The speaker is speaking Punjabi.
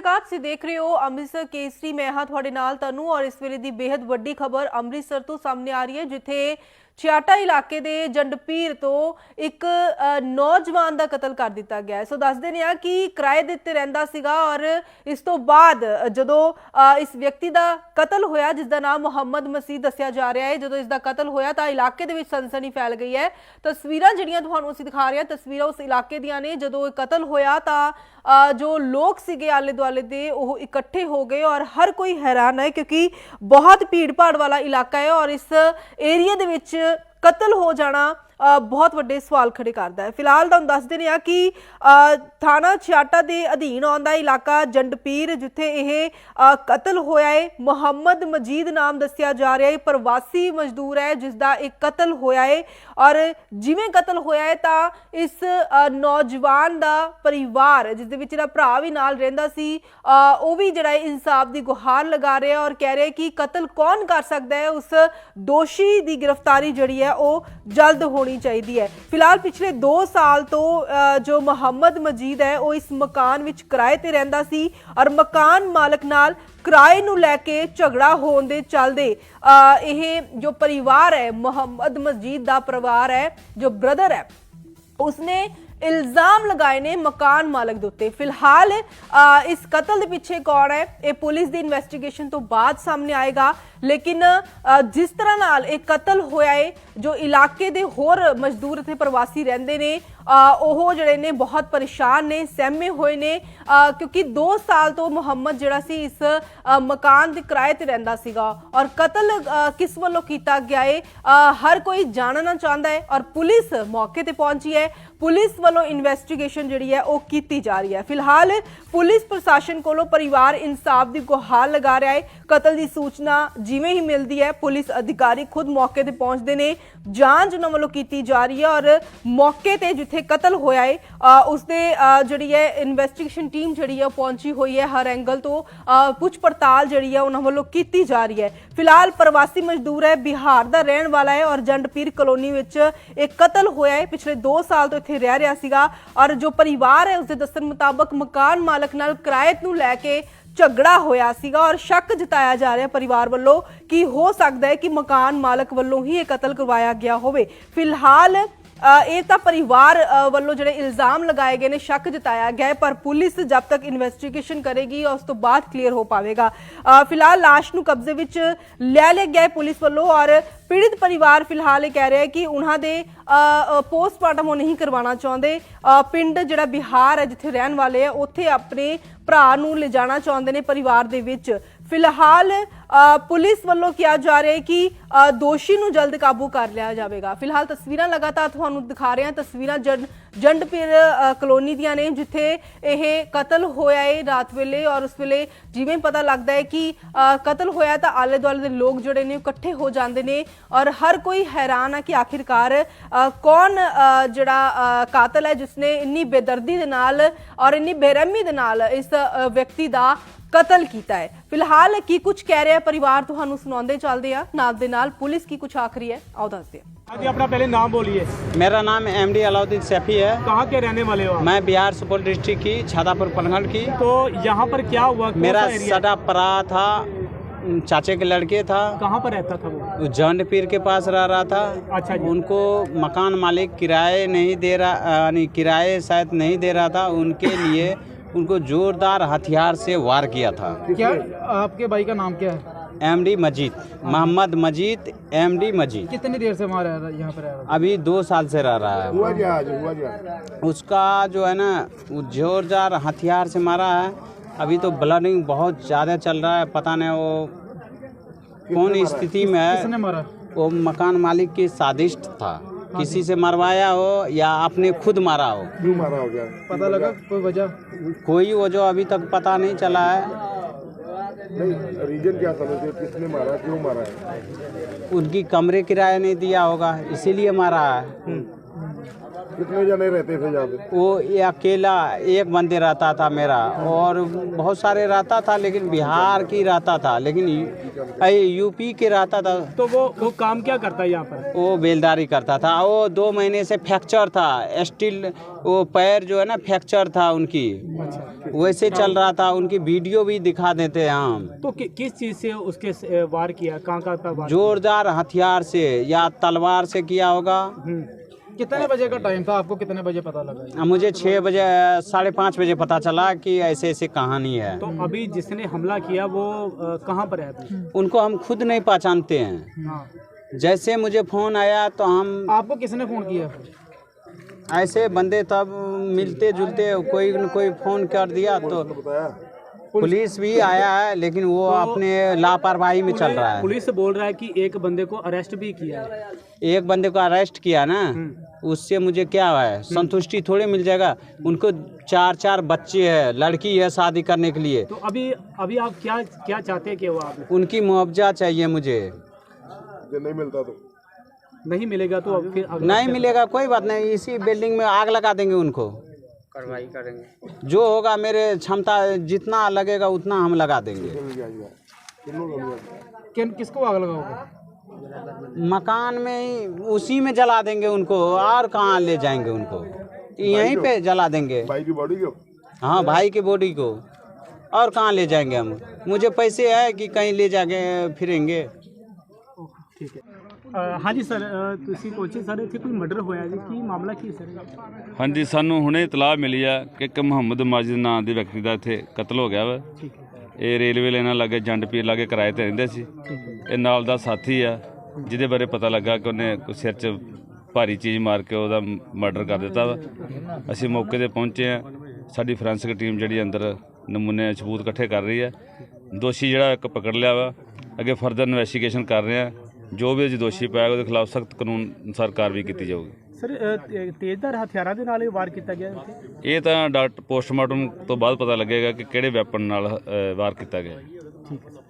ਸ਼ਿਕਾਇਤ ਤੁਸੀਂ ਦੇਖ ਰਹੇ ਹੋ ਅੰਮ੍ਰਿਤਸਰ ਕੇਸਰੀ ਮੈਂ ਹਾਂ ਤੁਹਾਡੇ ਨਾਲ ਤਨੂ ਔਰ ਇਸ ਵੇਲੇ ਦੀ ਬੇहद ਵੱਡੀ ਖਬਰ ਅੰਮ੍ਰਿਤਸਰ ਤੋਂ ਸਾਹਮਣੇ ਆ ਰਹੀ ਹੈ, ਜਿੱਥੇ ਛਿਆਟਾ ਇਲਾਕੇ ਦੇ ਜੰਡਪੀਰ ਤੋਂ ਇੱਕ ਅ, ਨੌਜਵਾਨ ਦਾ ਕਤਲ ਕਰ ਦਿੱਤਾ ਗਿਆ ਹੈ। ਸੋ ਦੱਸਦੇ ਨੇ ਆ ਕਿ ਕਿਰਾਏ ਦੇ ਉੱਤੇ ਰਹਿੰਦਾ ਸੀਗਾ ਔਰ ਇਸ ਤੋਂ ਬਾਅਦ ਅ, ਜਦੋਂ ਅ, ਇਸ ਵਿਅਕਤੀ ਦਾ ਕਤਲ ਹੋਇਆ ਜਿਸ ਦਾ ਨਾਮ ਮੁਹੰਮਦ ਮਸੀਹ ਦੱਸਿਆ ਜਾ ਰਿਹਾ ਹੈ ਜਦੋਂ ਇਸ ਦਾ ਕਤਲ ਹੋਇਆ ਤਾਂ ਇਲਾਕੇ ਦੇ ਵਿੱਚ ਸਨਸਨੀ ਫੈਲ ਗਈ ਹੈ ਤਸਵੀਰਾਂ ਜਿਹੜੀਆਂ ਤੁਹਾਨੂੰ ਅਸੀਂ ਦਿਖਾ ਰਹੇ ਹਾਂ ਤਸਵੀਰਾਂ ਉਸ ਇਲਾਕੇ ਦੀਆਂ ਨੇ ਜਦੋਂ ਇਹ ਕਤਲ ਹੋਇਆ ਤਾਂ ਅ, ਜੋ ਲੋਕ ਸੀਗੇ ਆਲੇ ਦੁਆਲੇ ਦੇ ਉਹ ਇਕੱਠੇ ਹੋ ਗਏ ਔਰ ਹਰ ਕੋਈ ਹੈਰਾਨ ਹੈ ਕਿਉਂਕਿ ਬਹੁਤ ਭੀੜ ਭਾੜ ਵਾਲਾ ਇਲਾਕਾ ਹੈ ਔਰ ਇਸ ਏਰੀਆ ਦੇ ਵਿੱਚ ਕਤਲ ਹੋ ਜਾਣਾ ਬਹੁਤ ਵੱਡੇ ਸਵਾਲ ਖੜੇ ਕਰਦਾ ਹੈ। ਫਿਲਹਾਲ ਤੁਹਾਨੂੰ ਦੱਸ ਦਿੰਦੇ ਆ ਕਿ ਥਾਣਾ ਛਿਆਟਾ ਦੇ ਅਧੀਨ ਆਉਂਦਾ ਇਲਾਕਾ ਜੰਡਪੀਰ, ਜਿੱਥੇ ਇਹ ਕਤਲ ਹੋਇਆ ਹੈ। ਮੁਹੰਮਦ ਮਜੀਦ ਨਾਮ ਦੱਸਿਆ ਜਾ ਰਿਹਾ ਹੈ। ਪ੍ਰਵਾਸੀ ਮਜ਼ਦੂਰ ਹੈ ਜਿਸ ਦਾ ਇੱਕ ਕਤਲ ਹੋਇਆ ਹੈ। ਔਰ ਜਿਵੇਂ ਕਤਲ ਹੋਇਆ ਹੈ, ਤਾਂ ਇਸ ਨੌਜਵਾਨ ਦਾ ਪਰਿਵਾਰ ਜਿਸ ਦੇ ਵਿੱਚ ਇਹਦਾ ਭਰਾ ਵੀ ਨਾਲ ਰਹਿੰਦਾ ਸੀ ਉਹ ਵੀ ਜਿਹੜਾ ਹੈ ਇਨਸਾਫ ਦੀ ਗੁਹਾਰ ਲਗਾ ਰਿਹਾ ਔਰ ਕਹਿ ਰਿਹਾ ਕਿ ਕਤਲ ਕੌਣ ਕਰ ਸਕਦਾ ਹੈ? ਉਸ ਦੋਸ਼ੀ ਦੀ ਗ੍ਰਿਫਤਾਰੀ ਜਿਹੜੀ ਹੈ, ਉਹ ਜਲਦ ਹੋਣੀ ਚਾਹੀਦੀ ਹੈ। ਫਿਲਹਾਲ ਪਿਛਲੇ 2 ਸਾਲ ਤੋਂ ਜੋ ਮੁਹੰਮਦ ਮਜੀਦ ਹੈ ਉਹ ਇਸ ਮਕਾਨ ਵਿੱਚ ਕਿਰਾਏ ਤੇ ਰਹਿੰਦਾ ਸੀ ਔਰ ਮਕਾਨ ਮਾਲਕ ਨਾਲ ਕਿਰਾਏ ਨੂੰ ਲੈ ਕੇ ਝਗੜਾ ਹੋਣ ਦੇ ਚੱਲਦੇ ਅ, ਇਹ ਜੋ ਪਰਿਵਾਰ ਹੈ ਮੁਹੰਮਦ ਮਜੀਦ ਦਾ ਪਰਿਵਾਰ ਹੈ ਜੋ ਬ੍ਰਦਰ ਹੈ ਉਸਨੇ ਇਲਜ਼ਾਮ ਲਗਾਏ ਨੇ ਮਕਾਨ ਮਾਲਕ ਦੇ ਉੱਤੇ। ਫਿਲਹਾਲ ਅ, ਇਸ ਕਤਲ ਦੇ ਪਿੱਛੇ ਕੌਣ ਹੈ ਇਹ ਪੁਲਿਸ ਦੀ ਇਨਵੈਸਟੀਗੇਸ਼ਨ ਤੋਂ ਬਾਅਦ ਸਾਹਮਣੇ ਆਏਗਾ। ਲੇਕਿਨ ਜਿਸ ਤਰ੍ਹਾਂ ਨਾਲ ਇਹ ਕਤਲ ਹੋਇਆ ਹੈ ਜੋ ਇਲਾਕੇ ਦੇ ਹੋਰ ਮਜ਼ਦੂਰ ਇੱਥੇ ਪ੍ਰਵਾਸੀ ਰਹਿੰਦੇ ਨੇ ਉਹ ਜਿਹੜੇ ਨੇ ਬਹੁਤ ਪਰੇਸ਼ਾਨ ਨੇ, ਸਹਿਮੇ ਹੋਏ ਨੇ ਕਿਉਂਕਿ 2 ਸਾਲ ਤੋਂ ਮੁਹੰਮਦ ਜਿਹੜਾ ਸੀ ਇਸ ਮਕਾਨ ਦੇ ਕਿਰਾਏ ਤੇ ਰਹਿੰਦਾ ਸੀਗਾ ਔਰ ਕਤਲ ਕਿਸ ਵੱਲੋਂ ਕੀਤਾ ਗਿਆ ਹੈ ਹਰ ਕੋਈ ਜਾਣਨਾ ਚਾਹੁੰਦਾ ਹੈ ਔਰ ਪੁਲਿਸ ਮੌਕੇ ਤੇ ਪਹੁੰਚੀ ਹੈ ਪੁਲਿਸ ਵੱਲੋਂ ਇਨਵੈਸਟੀਗੇਸ਼ਨ ਜਿਹੜੀ ਹੈ ਉਹ ਕੀਤੀ ਜਾ ਰਹੀ ਹੈ। ਫਿਲਹਾਲ ਪੁਲਿਸ ਪ੍ਰਸ਼ਾਸਨ ਕੋਲੋਂ ਪਰਿਵਾਰ ਇਨਸਾਫ ਦੀ ਗੁਹਾਰ ਲਗਾ ਰਿਹਾ ਹੈ ਕਤਲ ਦੀ ਸੂਚਨਾ ਜਿਵੇਂ ਹੀ ਮਿਲਦੀ ਹੈ, ਪੁਲਿਸ ਅਧਿਕਾਰੀ ਖੁਦ ਮੌਕੇ ਤੇ ਪਹੁੰਚਦੇ ਨੇ। ਜਾਂਚ ਉਹਨਾਂ ਵੱਲੋਂ ਕੀਤੀ ਜਾ ਰਹੀ ਹੈ ਔਰ ਮੌਕੇ ਤੇ ਜਿੱਥੇ ਕਤਲ ਹੋਇਆ ਹੈ ਅ, ਉਸਦੇ ਜਿਹੜੀ ਹੈ ਇਨਵੈਸਟੀਗੇਸ਼ਨ ਟੀਮ ਜਿਹੜੀ ਹੈ ਪਹੁੰਚੀ ਹੋਈ ਹੈ ਹਰ ਐਂਗਲ ਤੋਂ। ਪੁੱਛ ਪੜਤਾਲ ਜਿਹੜੀ ਹੈ ਉਹਨਾਂ ਵੱਲੋਂ ਕੀਤੀ ਜਾ ਰਹੀ ਹੈ ਫਿਲਹਾਲ ਪ੍ਰਵਾਸੀ ਮਜ਼ਦੂਰ ਹੈ ਬਿਹਾਰ ਦਾ ਰਹਿਣ ਵਾਲਾ ਹੈ ਔਰ ਜੰਡਪੀਰ ਕਲੋਨੀ ਵਿੱਚ ਇਹ ਕਤਲ ਹੋਇਆ ਹੈ ਪਿਛਲੇ 2 ਸਾਲ ਤੋਂ ਇੱਥੇ ਰਹਿ ਰਿਹਾ ਸੀਗਾ ਔਰ ਜੋ ਪਰਿਵਾਰ ਹੈ ਉਸਦੇ ਦੱਸਣ ਮੁਤਾਬਕ ਮਕਾਨ ਮਾਲਕ ਨਾਲ ਕਿਰਾਏ ਨੂੰ ਲੈ ਕੇ ਝਗੜਾ ਹੋਇਆ ਸੀਗਾ ਔਰ ਸ਼ੱਕ ਜਤਾਇਆ ਜਾ ਰਿਹਾ ਪਰਿਵਾਰ ਵੱਲੋਂ ਕਿ ਹੋ ਸਕਦਾ ਹੈ ਕਿ ਮਕਾਨ ਮਾਲਕ ਵੱਲੋਂ ਹੀ ਇਹ ਕਤਲ ਕਰਵਾਇਆ ਗਿਆ ਹੋਵੇ। ਫਿਲਹਾਲ ਇਹ ਤਾਂ ਪਰਿਵਾਰ ਵੱਲੋਂ ਜਿਹੜੇ ਇਲਜ਼ਾਮ ਲਗਾਏ ਗਏ ਨੇ ਸ਼ੱਕ ਜਤਾਇਆ ਗਿਆ ਪਰ ਪੁਲਿਸ ਜਦ ਤੱਕ ਇਨਵੈਸਟੀਗੇਸ਼ਨ ਕਰੇਗੀ ਉਸ ਤੋਂ ਬਾਅਦ ਕਲੀਅਰ ਹੋ ਪਾਵੇਗਾ। ਫਿਲਹਾਲ ਲਾਸ਼ ਨੂੰ ਕਬਜ਼ੇ ਵਿੱਚ ਲੈ ਲਿਆ ਗਿਆ ਪੁਲਿਸ ਵੱਲੋਂ ਔਰ ਪੀੜਿਤ ਪਰਿਵਾਰ ਫਿਲਹਾਲ ਇਹ ਕਹਿ ਰਿਹਾ ਹੈ ਕਿ ਉਹਨਾਂ ਦੇ ਪੋਸਟਮਾਰਟਮ ਉਹ ਨਹੀਂ ਕਰਵਾਉਣਾ ਚਾਹੁੰਦੇ। ਅ, ਪਿੰਡ ਜਿਹੜਾ ਬਿਹਾਰ ਹੈ ਜਿੱਥੇ ਰਹਿਣ ਵਾਲੇ ਆ ਉੱਥੇ ਆਪਣੇ ਭਰਾ ਨੂੰ ਲਿਜਾਣਾ ਚਾਹੁੰਦੇ ਨੇ ਪਰਿਵਾਰ ਦੇ ਵਿੱਚ। ਫਿਲਹਾਲ ਪੁਲਿਸ ਵੱਲੋਂ ਕਿਹਾ ਜਾ ਰਿਹਾ ਹੈ ਕਿ ਦੋਸ਼ੀ ਨੂੰ ਜਲਦ ਕਾਬੂ ਕਰ ਲਿਆ ਜਾਵੇਗਾ। ਫਿਲਹਾਲ ਤਸਵੀਰਾਂ ਲਗਾਤਾਰ ਤੁਹਾਨੂੰ ਦਿਖਾ ਰਹੇ ਹਾਂ। ਤਸਵੀਰਾਂ ਜੰਡਪੀਰ ਕਲੋਨੀ ਦੀਆਂ ਨੇ ਜਿੱਥੇ ਇਹ ਕਤਲ ਹੋਇਆ ਹੈ ਰਾਤ ਵੇਲੇ ਔਰ ਉਸ ਵੇਲੇ ਜਿਵੇਂ ਪਤਾ ਲੱਗਦਾ ਹੈ ਕਿ ਕਤਲ ਹੋਇਆ ਤਾਂ ਆਲੇ ਦੁਆਲੇ ਦੇ ਲੋਕ ਜਿਹੜੇ ਨੇ ਇਕੱਠੇ ਹੋ ਜਾਂਦੇ ਨੇ ਔਰ ਹਰ ਕੋਈ ਹੈਰਾਨ ਆ ਕਿ ਆਖਿਰਕਾਰ ਕੌਣ ਜਿਹੜਾ ਅ, ਕਾਤਲ ਹੈ ਜਿਸਨੇ ਇੰਨੀ ਬੇਦਰਦੀ ਦੇ ਨਾਲ ਔਰ ਇੰਨੀ ਬੇਰਹਿਮੀ ਦੇ ਨਾਲ ਇਸ ਵਿਅਕਤੀ ਦਾ ਕਤਲ ਕੀਤਾ ਹੈ ਫਿਲਹਾਲ ਕੀ ਕੁਝ ਕਹਿ ਰਿਹਾ ਪਰਿਵਾਰ ਤੁਹਾਨੂੰ ਸੁਣਾਉਂਦੇ ਚੱਲਦੇ ਆ ਨਾਲ ਦੇ ਨਾਲ ਪੁਲਿਸ ਕੀ ਕੁਝ ਆਖਰੀ ਹੈ ਆਓ ਦੱਸਦੇ ਹਾਂ हाँ जी अपना पहले नाम बोलिए मेरा नाम एम डी अलाउद्दीन सैफी है कहाँ के रहने वाले हो आप मैं बिहार सुपौल डिस्ट्रिक्ट की छातापुर पनघट की तो यहाँ पर क्या हुआ कौन मेरा सा एरिया? सटा परा था चाचे के लड़के था कहाँ पर रहता था वो वो जंड पीर के पास रह रहा था अच्छा जी उनको मकान मालिक किराए नहीं दे रहा यानी किराए शायद नहीं दे रहा था उनके लिए उनको जोरदार हथियार से वार किया था। क्या आपके भाई का नाम क्या है? M D Majid Mohammad Majid M D Majid. कितनी देर से वहाँ रह रहा यहाँ पर रह रहा? अभी दो साल से रह रहा है। वो। हुआ आज हुआ क्या उसका जो है ना वो जोरदार हथियार से मारा है। अभी तो ब्लडिंग बहुत ज़्यादा चल रहा है पता नहीं वो कौन स्थिति में किसने है मारा? वो मकान मालिक की सादिष्ट था। किसी से मरवाया हो या आपने खुद मारा हो? क्यों मारा हो गया? पता लगा? कोई वजह? कोई वो जो अभी तक पता नहीं चला है। नहीं रीजन क्या समझते हो किसने मारा? क्यों मारा है? उनकी कमरे किराया नहीं दिया होगा इसीलिए मारा है। कितने जने रहते थे यहाँ पे? वो ये अकेला एक बंदे रहता था मेरा और बहुत सारे रहता था लेकिन बिहार की रहता था लेकिन यूपी के रहता था। तो वो वो काम क्या करता है यहाँ पर? वो बेलदारी करता था। वो दो महीने से फ्रैक्चर था स्टील वो पैर जो है ना फ्रैक्चर था उनकी। वैसे चल रहा था उनकी वीडियो भी दिखा देते हैं हम। तो कि, किस चीज़ से उसके स- वार किया? कहाँ जोरदार हथियार से या तलवार से किया होगा। हम्म। कितने बजे का टाइम था? आपको कितने बजे पता लगा मुझे छः बजे साढ़े पाँच बजे पता चला कि ऐसे ऐसे कहानी है। तो अभी जिसने हमला किया वो कहाँ पर है? उनको हम खुद नहीं पहचानते हैं। हाँ। जैसे मुझे फ़ोन आया तो हम आपको किसने फ़ोन किया? ऐसे बंदे तब मिलते जुलते कोई न कोई फ़ोन कर दिया तो पुलिस भी आया है लेकिन वो तो अपने लापरवाही में चल रहा है। पुलिस बोल रहा है कि एक बंदे को अरेस्ट भी किया है। एक बंदे को अरेस्ट किया ना? उससे मुझे क्या है? संतुष्टि थोड़ी मिल जाएगा। उनको चार चार बच्चे हैं लड़की है शादी करने के लिए। तो अभी अभी आप क्या क्या चाहते हैं कि वो आप उनकी मुआवजा चाहिए मुझे। जो नहीं मिलता तो। नहीं मिलेगा तो फिर नहीं मिलेगा कोई बात नहीं। इसी बिल्डिंग में आग लगा देंगे उनको। कार्रवाई करेंगे। जो होगा मेरे क्षमता जितना लगेगा उतना हम लगा देंगे। किन किसको आग लगाओगे? मकान में ही उसी में जला देंगे उनको और कहाँ ले जाएंगे उनको यहीं पे जला देंगे भाई की बॉडी को हाँ भाई के बॉडी को और कहाँ ले जाएंगे हम मुझे पैसे है कि कहीं ले जाके फिरेंगे ਠੀਕ ਹੈ ਅ, ਹਾਂਜੀ ਸਰ ਅ, ਤੁਸੀਂ ਪਹੁੰਚੇ ਸਰ ਇੱਥੇ ਕੋਈ ਮਰਡਰ ਹੋਇਆ ਜੀ ਕੀ ਮਾਮਲਾ ਕੀ ਸਰ ਹਾਂਜੀ ਸਾਨੂੰ ਹੁਣੇ ਇਤਲਾਹ ਮਿਲੀ ਆ ਕਿ ਇੱਕ ਮੁਹੰਮਦ ਮਾਜਿਦ ਨਾਂ ਦੇ ਵਿਅਕਤੀ ਦਾ ਇੱਥੇ ਕਤਲ ਹੋ ਗਿਆ ਵਾ ਠੀਕ ਹੈ ਇਹ ਰੇਲਵੇ ਲਾਈਨਾਂ ਲਾਗੇ ਜੰਡ ਪੀਰ ਲਾਗੇ ਕਿਰਾਏ ਤੇ ਰਹਿੰਦੇ ਸੀ ਇਹ ਨਾਲ ਦਾ ਸਾਥੀ ਆ ਜਿਹਦੇ ਬਾਰੇ ਪਤਾ ਲੱਗਾ ਕਿ ਉਹਨੇ ਸਿਰ 'ਚ ਭਾਰੀ ਚੀਜ਼ ਮਾਰ ਕੇ ਉਹਦਾ ਮਰਡਰ ਕਰ ਦਿੱਤਾ ਵਾ। ਅਸੀਂ ਮੌਕੇ ਤੇ ਪਹੁੰਚੇ ਆ ਸਾਡੀ ਫੋਰੈਂਸਿਕ ਟੀਮ ਜਿਹੜੀ ਅੰਦਰ ਨਮੂਨੇ ਸਬੂਤ ਇਕੱਠੇ ਕਰ ਰਹੀ ਹੈ। ਦੋਸ਼ੀ ਜਿਹੜਾ ਇੱਕ ਪਕੜ ਲਿਆ ਵਾ। ਅੱਗੇ ਫਰਦਰ ਇਨਵੈਸਟੀਗੇਸ਼ਨ ਕਰ ਰਹੇ ਆ ਜੋ ਵੀ ਦੋਸ਼ੀ ਪਾਇਆ ਉਹਦੇ ਖਿਲਾਫ ਸਖਤ ਕਾਨੂੰਨ ਅਨੁਸਾਰ ਕਾਰਵਾਈ ਕੀਤੀ ਜਾਊਗੀ। ਸਰ ਤੇਜ਼ਧਾਰ ਹਥਿਆਰਾਂ ਦੇ ਨਾਲ ਇਹ ਵਾਰ ਕੀਤਾ ਗਿਆ ਇਹ ਤਾਂ ਡਾਕਟਰ ਪੋਸਟਮਾਰਟਮ ਤੋਂ ਬਾਅਦ ਪਤਾ ਲੱਗੇਗਾ ਕਿ ਕਿਹੜੇ ਵੈਪਨ ਨਾਲ ਵਾਰ ਕੀਤਾ ਗਿਆ। ਠੀਕ ਹੈ